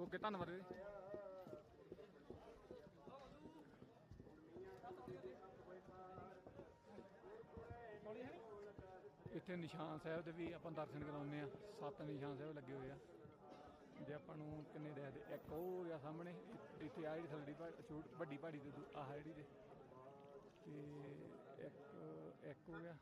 Okay ਧੰਨਵਾਦ ਜੀ। ਇੱਥੇ ਨਿਸ਼ਾਨ ਸਾਹਿਬ ਦੇ ਵੀ ਆਪਾਂ ਦਰਸ਼ਨ ਕਰਾਉਂਦੇ ਆ ਸੱਤ ਨਿਸ਼ਾਨ ਸਾਹਿਬ ਲੱਗੇ ਹੋਏ ਆ। ਜੇ ਆਪਾਂ ਨੂੰ ਕਿੰਨੇ ਦੇਖਦੇ ਇੱਕ ਉਹ ਹੋ ਸਾਹਮਣੇ, ਇੱਥੇ ਆ ਜਿਹੜੀ ਥੱਲੜੀ ਪਹਾੜੀ ਛੋਟ, ਵੱਡੀ ਪਹਾੜੀ ਤੇ ਦੂ- ਆਹ ਜਿਹੜੀ ਦੇ ਤੇ ਇੱਕ ਇੱਕ ਹੋ ਗਿਆ।